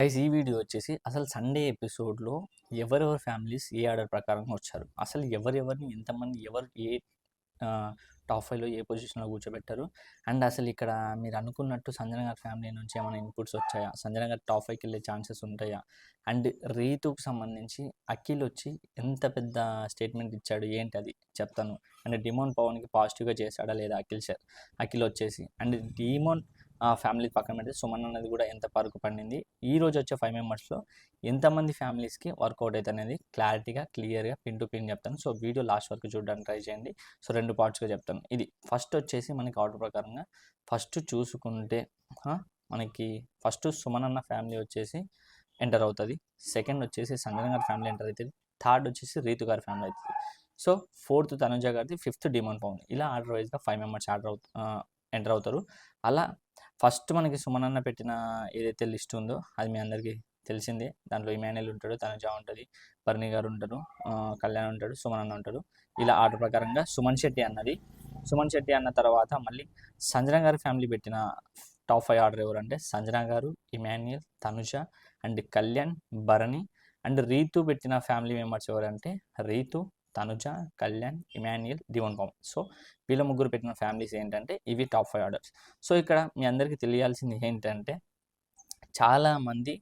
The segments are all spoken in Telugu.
గైస్ ఈ వీడియో వచ్చేసి అసలు సండే ఎపిసోడ్‌లో ఎవరెవరి ఫ్యామిలీస్ ఏ ఆర్డర్ ప్రకారంగా వచ్చారు. అసలు ఎవరెవరిని ఎంతమంది ఎవరు ఏ టాప్ ఫైవ్లో ఏ పొజిషన్‌లో కూర్చోబెట్టారు. అండ్ అసలు ఇక్కడ మీరు అనుకున్నట్టు సంజన గారి ఫ్యామిలీ నుంచి ఏమైనా ఇన్‌పుట్స్ వచ్చాయా? సంజన గారు టాప్ ఫైవ్కి వెళ్ళే ఛాన్సెస్ ఉంటాయా? అండ్ రీతుకు సంబంధించి అఖిల్ వచ్చి ఎంత పెద్ద స్టేట్మెంట్ ఇచ్చాడు ఏంటి అది చెప్తాను. అండ్ డిమోన్ పవన్‌కి పాజిటివ్‌గా చేశాడా లేదా అఖిల్ సార్ అఖిల్ వచ్చేసి. అండ్ డిమోన్ ఫ్యామిలీ పక్కన పెడితే సుమన్ అన్నది కూడా ఎంత పరుకు పండింది. ఈ రోజు వచ్చే ఫైవ్ మెంబర్స్‌లో ఎంతమంది ఫ్యామిలీస్‌కి వర్కౌట్ అనేది క్లారిటీగా, క్లియర్‌గా పిన్ టు పిన్ చెప్తాను. సో వీడియో లాస్ట్ వరకు చూడడానికి ట్రై చేయండి. సో రెండు పార్ట్స్‌గా చెప్తాను. ఇది ఫస్ట్ వచ్చేసి మనకి ఆర్డర్ ప్రకారంగా ఫస్ట్ చూసుకుంటే మనకి ఫస్ట్ సుమన్ అన్న ఫ్యామిలీ వచ్చేసి ఎంటర్ అవుతుంది సెకండ్ వచ్చేసి సంజన గారి ఫ్యామిలీ ఎంటర్ అవుతుంది థర్డ్ వచ్చేసి రీతు గారి ఫ్యామిలీ అవుతుంది సో ఫోర్త్ తనుజ గారిది, ఫిఫ్త్ డిమాండ్ పౌండ్ ఇలా ఆర్డర్ వైస్‌గా ఫైవ్ మెంబర్స్ ఆర్డర్ అవు ఎంటర్ అవుతారు. అలా ఫస్ట్ మనకి సుమన్ అన్న పెట్టిన ఏదైతే లిస్ట్ ఉందో అది మీ అందరికీ తెలిసిందే. దాంట్లో ఇమానుయల్ ఉంటాడు, తనుజా ఉంటుంది భరణి గారు ఉంటారు, కళ్యాణ్ ఉంటాడు, సుమన్ అన్న ఉంటాడు. ఇలా ఆర్డర్ ప్రకారంగా సుమన్ శెట్టి అన్నది. సుమన్ శెట్టి అన్న తర్వాత మళ్ళీ సంజన గారి ఫ్యామిలీ పెట్టిన టాప్ ఫైవ్ ఆర్డర్ ఎవరంటే సంజన గారు, Emmanuel, Tanuja and Kalyan, Bharani and Ritu పెట్టిన ఫ్యామిలీ మెంబర్స్ ఎవరంటే రీతు, తనుజ, కళ్యాణ్, ఇమాన్యుయల్, దివన్ పవన్. సో వీళ్ళ ముగ్గురు పెట్టిన ఫ్యామిలీస్ ఏంటంటే ఇవి టాప్ ఫైవ్ ఆర్డర్స్. సో ఇక్కడ మీ అందరికీ తెలియాల్సింది ఏంటంటే చాలామంది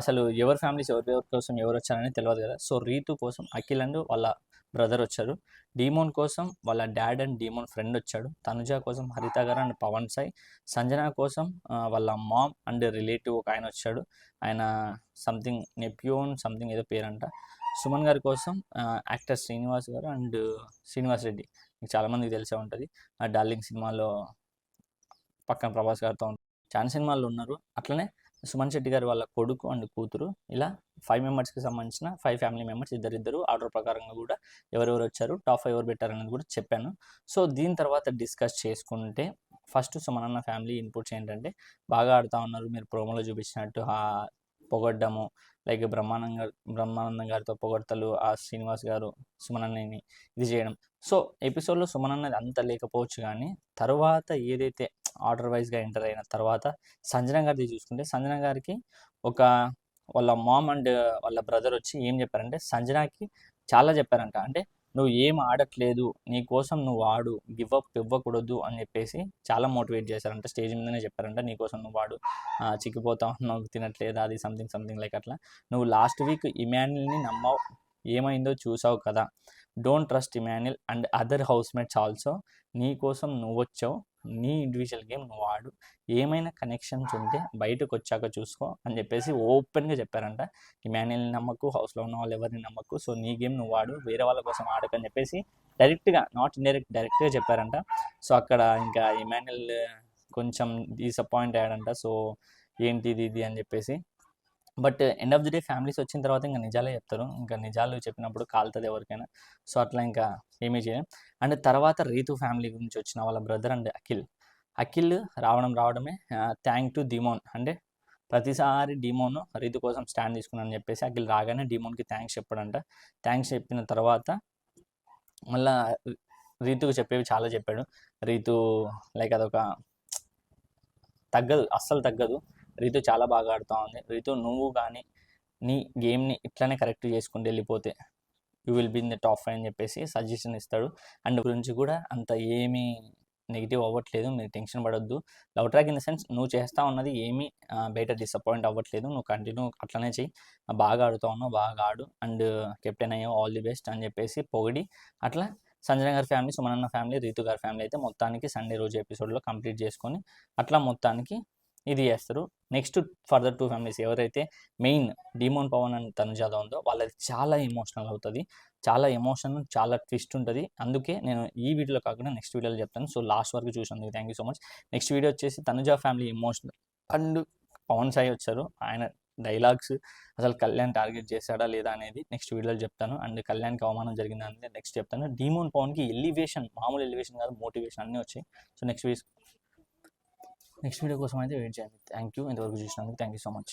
అసలు ఎవరి ఫ్యామిలీస్ ఎవరి కోసం ఎవరు వచ్చారని తెలియదు కదా! సో రీతు కోసం అఖిల్ అండ్ వాళ్ళ బ్రదర్ వచ్చారు. డీమోన్ కోసం వాళ్ళ డాడ్ అండ్ డీమోన్ ఫ్రెండ్ వచ్చాడు. తనుజ కోసం హరిత గారు అండ్ పవన్ సాయి. సంజన కోసం వాళ్ళ మామ్ అండ్ రిలేటివ్ ఒక ఆయన వచ్చాడు. ఆయన సంథింగ్ నెప్యూన్ సంథింగ్ ఏదో పేరంట. సుమన్ గారి కోసం యాక్టర్ శ్రీనివాస్ గారు అండ్ శ్రీనివాస్ రెడ్డి. మీకు చాలామందికి తెలిసే ఉంటుంది ఆ 'డార్లింగ్' సినిమాలో పక్కన ప్రభాస్ గారితో చాలా సినిమాల్లో ఉన్నారు. అట్లనే సుమన్ శెట్టి గారు వాళ్ళ కొడుకు అండ్ కూతురు ఇలా ఫైవ్ మెంబర్స్‌కి సంబంధించిన ఫైవ్ ఫ్యామిలీ మెంబర్స్ ఇద్దరిద్దరు ఆర్డర్ ప్రకారంగా కూడా ఎవరెవరు వచ్చారు, టాప్ ఫైవ్ ఎవరు పెట్టారనేది కూడా చెప్పాను. సో దీని తర్వాత డిస్కస్ చేసుకుంటే ఫస్ట్ సుమన్ అన్న ఫ్యామిలీ ఇన్‌పుట్స్ ఏంటంటే బాగా ఆడుతూ ఉన్నారు. మీరు ప్రోమోలో చూపించినట్టు పొగడ్డము లైక్ బ్రహ్మానంద గారు బ్రహ్మానందం గారితో పొగడ్తలు, ఆ శ్రీనివాస్ గారు సుమనన్నని ఇది చేయడం. సో ఎపిసోడ్‌లో సుమనన్నది అంత లేకపోవచ్చు కానీ తరువాత ఏదైతే ఆర్డర్ వైస్‌గా ఎంటర్ అయిన తర్వాత సంజన గారిది చూసుకుంటే సంజన గారికి ఒక వాళ్ళ మామ్ అండ్ వాళ్ళ బ్రదర్ వచ్చి ఏం చెప్పారంటే సంజనాకి చాలా చెప్పారంట. అంటే "నువ్వు ఏం ఆడట్లేదు. నీ కోసం నువ్వు ఆడు. గివ్ అప్ ఇవ్వకూడదు" అని చెప్పేసి చాలా మోటివేట్ చేశారంట. స్టేజ్ మీదనే చెప్పారంట. "నీ కోసం నువ్వు ఆడు. చిక్కిపోతావు చిక్కిపోతా ఉన్నావు తినట్లేదా" అది సంథింగ్ సంథింగ్ లైక్ అట్లా. "నువ్వు లాస్ట్ వీక్ ఇమాన్యుల్ని నమ్మావు. ఏమైందో చూసావు కదా! Don't trust Emmanuel and other housemates also. నీ కోసం నువ్వొచ్చావు. నీ ఇండివిజువల్ గేమ్ నువ్వు ఆడు. ఏమైనా కనెక్షన్స్ ఉంటే బయటకొచ్చాక చూసుకో" అని చెప్పేసి ఓపెన్‌గా చెప్పారంట. ఇమాన్యుయల్‌ని నమ్మకు. హౌస్‌లో ఉన్న వాళ్ళు ఎవరిని నమ్మకు. సో నీ గేమ్ నువ్వు ఆడు. వేరే వాళ్ళ కోసం ఆడకు అని చెప్పేసి డైరెక్ట్‌గా నాట్ ఇండైరెక్ట్ డైరెక్ట్‌గా చెప్పారంట. సో అక్కడ ఇంకా ఇమాన్యుల్ కొంచెం డిసప్పాయింట్ అయ్యాడంట. సో ఏంటిది ఇది అని చెప్పేసి. But end of the day families వచ్చిన తర్వాత ఇంక నిజాలే చెప్తారు. ఇంకా నిజాలు చెప్పినప్పుడు కాలుతుంది ఎవరికైనా. సో అట్లా ఇంకా ఏమీ చేయం అండ్ తర్వాత రీతు ఫ్యామిలీ నుంచి వచ్చిన వాళ్ళ బ్రదర్ అండ్ అఖిల్. అఖిల్ రావడం రావడమే థ్యాంక్ టు డిమోన్ అంటే ప్రతిసారి డిమోన్ రీతు కోసం స్టాండ్ తీసుకున్నాను చెప్పేసి అఖిల్ రాగానే డిమోన్‌కి థ్యాంక్స్ చెప్పాడంట. థ్యాంక్స్ చెప్పిన తర్వాత మళ్ళా రీతుకు చెప్పేవి చాలా చెప్పాడు. రీతు లైక్ అదొక తగ్గదు. అస్సలు తగ్గదు. రీతు చాలా బాగా ఆడుతూ ఉంది. రీతు నువ్వు కానీ నీ గేమ్‌ని ఇట్లానే కరెక్ట్ చేసుకుంటూ వెళ్ళిపోతే you will be in the top five అని చెప్పేసి సజెషన్ ఇస్తాడు. అండ్ గురించి కూడా అంత ఏమీ నెగిటివ్ అవ్వట్లేదు. మీరు టెన్షన్ పడొద్దు. Love track in the sense నువ్వు చేస్తా ఉన్నది ఏమీ బయట డిసప్పాయింట్ అవ్వట్లేదు. నువ్వు కంటిన్యూ అట్లనే చెయ్యి. బాగా ఆడుతా ఉన్నావు. బాగా ఆడు. అండ్ కెప్టెన్ అయ్యావు. ఆల్ ది బెస్ట్ అని చెప్పేసి పొగిడి అట్లా సంజయ్ గారి ఫ్యామిలీ, సుమనన్న ఫ్యామిలీ, రీతు గారి ఫ్యామిలీ అయితే మొత్తానికి సండే రోజు ఎపిసోడ్‌లో కంప్లీట్ చేసుకొని అట్లా మొత్తానికి ఇది చేస్తారు. నెక్స్ట్ ఫర్దర్ టూ ఫ్యామిలీస్ ఎవరైతే మెయిన్ డిమోన్ పవన్ అండ్ తనుజాలో ఉందో వాళ్ళది చాలా ఎమోషనల్ అవుతుంది చాలా ఎమోషన్, చాలా ట్విస్ట్ ఉంటుంది అందుకే నేను ఈ వీడియోలో కాకుండా నెక్స్ట్ వీడియోలో చెప్తాను. సో లాస్ట్ వరకు చూసినందుకు thank you so much. Next video వచ్చేసి Tanuja family emotional and Pawan Sai వచ్చారు. ఆయన డైలాగ్స్ అసలు కళ్యాణ్ టార్గెట్ చేశాడా లేదా అనేది నెక్స్ట్ వీడియోలో చెప్తాను. అండ్ కళ్యాణ్‌కి అవమానం జరిగిందా అనేది నెక్స్ట్ చెప్తాను. డీమోన్ పవన్‌కి ఎలివేషన్ మామూలు ఎలివేషన్ కాదు మోటివేషన్ అన్నీ వచ్చాయి. So next video next video కోసం అయితే వెయిట్ చేయండి. Thank you. ఇంతవరకు చూసినందుకు థ్యాంక్ యూ సో మచ్.